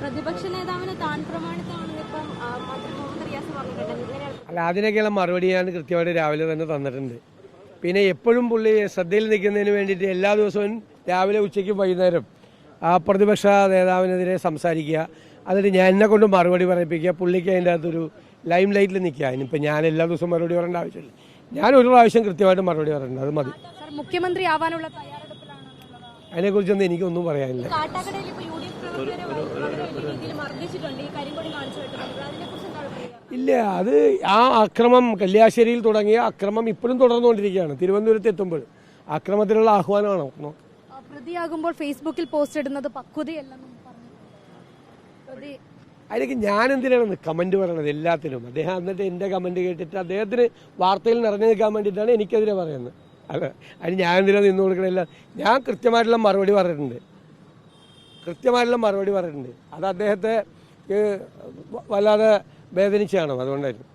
പ്രതിപക്ഷ നേതാവിന് താൻ പ്രമാണിത്തമാണെന്ന് ഇപ്പം ആ, മന്ത്രി മുഹമ്മദ് റിയാസ് പറഞ്ഞിട്ടുണ്ട്. അല്ല അതിനൊക്കെയുള്ള മറുപടി ഞാൻ കൃത്യമായിട്ട് രാവിലെ തന്നെ തന്നിട്ടുണ്ട്. പിന്നെ എപ്പോഴും പുള്ളി ശ്രദ്ധയിൽ നിൽക്കുന്നതിന് വേണ്ടിയിട്ട് എല്ലാ ദിവസവും രാവിലെ ഉച്ചയ്ക്കും വൈകുന്നേരം ആ പ്രതിപക്ഷ നേതാവിനെതിരെ സംസാരിക്കുക. അതിന് ഞാൻ എന്നെ കൊണ്ട് മറുപടി പറയിപ്പിക്കുക. പുള്ളിക്ക് അതിന്റെ അകത്തൊരു ലൈം ലൈറ്റിൽ നിൽക്കുക. അതിനിപ്പോൾ ഞാൻ എല്ലാ ദിവസവും മറുപടി പറയേണ്ട ആവശ്യമില്ല. ഞാൻ ഒരു പ്രാവശ്യം കൃത്യമായിട്ട് മറുപടി പറയുന്നുണ്ട് അത് മതി. മുഖ്യമന്ത്രി ആവാനുള്ള അതിനെക്കുറിച്ചൊന്നും എനിക്കൊന്നും പറയാനില്ല. ഇല്ല അത് ആ അക്രമം കല്യാശ്ശേരിയിൽ തുടങ്ങിയ അക്രമം ഇപ്പോഴും തുടർന്നുകൊണ്ടിരിക്കുകയാണ്. തിരുവനന്തപുരത്ത് എത്തുമ്പോൾ. അക്രമത്തിനുള്ള ആഹ്വാനമാണ്? പ്രതിയാകുമ്പോൾ ഫേസ്ബുക്കിൽ പോസ്റ്റ് ഇടുന്നത് പക്വതയല്ലെന്നും അതിലേക്ക് ഞാൻ എന്തിനാണ് കമന്റ് പറയണത് എല്ലാത്തിനും അദ്ദേഹം എന്നിട്ട് എന്റെ കമന്റ് കേട്ടിട്ട് അദ്ദേഹത്തിന് വാർത്തയിൽ നിറഞ്ഞു നിൽക്കാൻ വേണ്ടിയിട്ടാണ് എനിക്കെതിരെ പറയുന്നത്. അല്ല അതിന് ഞാൻ എന്തിനാ നിന്ന് കൊടുക്കണില്ല ഞാൻ കൃത്യമായിട്ടുള്ള മറുപടി പറഞ്ഞിട്ടുണ്ട്. കൃത്യമായിട്ടുള്ള മറുപടി പറഞ്ഞിട്ടുണ്ട്. അത് അദ്ദേഹത്തെ വല്ലാതെ വേദനിച്ചാണ്. അതുകൊണ്ടായിരുന്നു